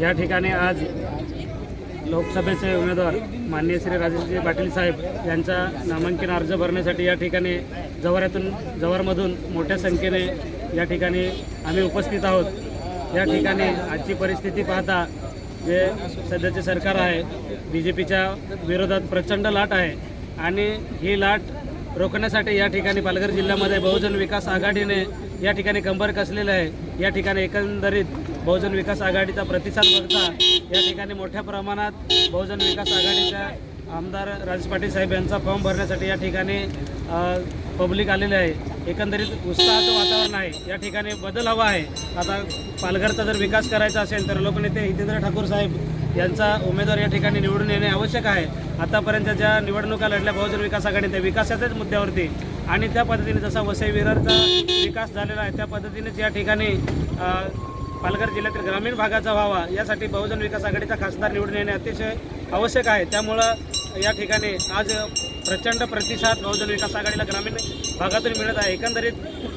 या ठिकाणी आज लोकसभेचे उमेदवार माननीय श्री राजेशजी पाटील साहेब यांचा नामांकन अर्ज भरण्यासाठी या ठिकाणी जवारातून जवारमधून मोठ्या संख्येने या ठिकाणी आम्ही उपस्थित आहोत. या ठिकाणी आजची परिस्थिती पाहता जे सध्याचे सरकार आहे बी जे पीच्या विरोधात प्रचंड लाट आहे आणि ही लाट रोखण्यासाठी या ठिकाणी पालघर जिल्ह्यामध्ये बहुजन विकास आघाडीने या ठिकाणी कंबर कसलेलं आहे या ठिकाणी एकंदरीत बहुजन विकास आघाडीचा प्रतिसाद बघता या ठिकाणी मोठ्या प्रमाणात बहुजन विकास आघाडीच्या आमदार राजेश पाटील साहेब यांचा फॉर्म भरण्यासाठी या ठिकाणी पब्लिक आलेले आहे. एकंदरीत उत्साहाचं वातावरण आहे. या ठिकाणी बदल हवा आहे. आता पालघरचा जर विकास करायचा असेल तर लोकनेते हितेंद्र ठाकूर साहेब यांचा उमेदवार या ठिकाणी निवडून येणे आवश्यक आहे. आतापर्यंत ज्या निवडणुका लढल्या बहुजन विकास आघाडी त्या विकासाच्याच मुद्द्यावरती आणि त्या पद्धतीने जसा वसई विरारचा विकास झालेला आहे त्या पद्धतीनेच या ठिकाणी पालघर जिल्ह्यातील ग्रामीण भागाचा व्हावा यासाठी बहुजन विकास आघाडीचा खासदार निवडून येणे अतिशय आवश्यक आहे. त्यामुळं या ठिकाणी आज प्रचंड प्रतिसाद बहुजन विकास आघाडीला ग्रामीण भागातून मिळत आहे. एकंदरीत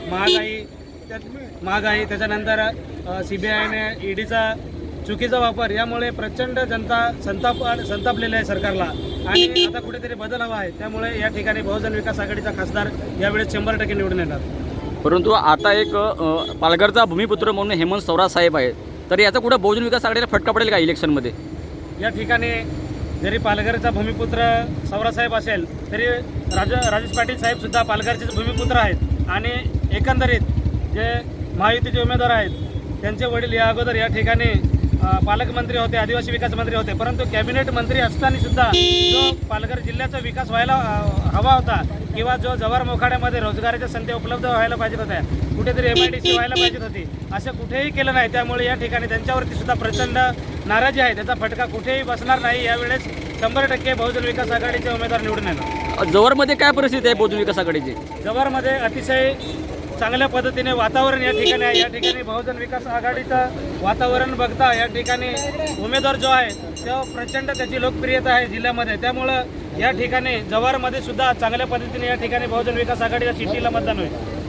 महागाई त्यात महागाई त्याच्यानंतर सी बी आयने ईडीचा चुकीचा वापर यामुळे प्रचंड जनता संताप संतापलेली आहे सरकारला. आणि आता कुठेतरी बदल हवा आहे. त्यामुळे या ठिकाणी बहुजन विकास आघाडीचा खासदार यावेळेस शंभर टक्के निवडून येणार. परंतु आता एक पालघरचा भूमिपुत्र म्हणून हेमंत सवरा साहेब आहेत. तर याचा कुठं बहुजन विकास आघाडीला फटका पडेल का इलेक्शनमध्ये? या ठिकाणी जरी पालघरचा भूमिपुत्र सौरासाहेब असेल तरी राज राजेश पाटील साहेबसुद्धा पालघरचे पालघरचेच भूमिपुत्र आहेत आणि एकंदरीत जे महायुतीचे उमेदवार आहेत त्यांचे वडील या अगोदर या ठिकाणी पालकमंत्री होते आदिवासी विकास मंत्री होते परंतु कॅबिनेट मंत्री असताना सुद्धा जो पालघर जिल्ह्याचा विकास व्हायला हवा होता किंवा जो जवार मोखाड्यामध्ये रोजगाराच्या संधी उपलब्ध व्हायला पाहिजेत होत्या कुठेतरी एम आय डी सी व्हायला पाहिजेत होती असं कुठेही केलं नाही त्यामुळे या ठिकाणी त्यांच्यावरती सुद्धा प्रचंड नाराजी आहे. त्याचा फटका कुठेही बसणार नाही यावेळेस शंभर टक्के बहुजन विकास आघाडीचे उमेदवार निवडून येणार. अ, जवळमध्ये काय परिस्थिती आहे बहुजन विकास आघाडीची? जवारमध्ये अतिशय चांगल्या पद्धतीने वातावरण या ठिकाणी आहे. या ठिकाणी बहुजन विकास आघाडीचं वातावरण बघता या ठिकाणी उमेदवार जो आहे तो प्रचंड त्याची लोकप्रियता आहे जिल्ह्यामध्ये. त्यामुळं या ठिकाणी जव्हारमध्ये सुद्धा चांगल्या पद्धतीने या ठिकाणी बहुजन विकास आघाडीच्या सिटीला मतदान होईल.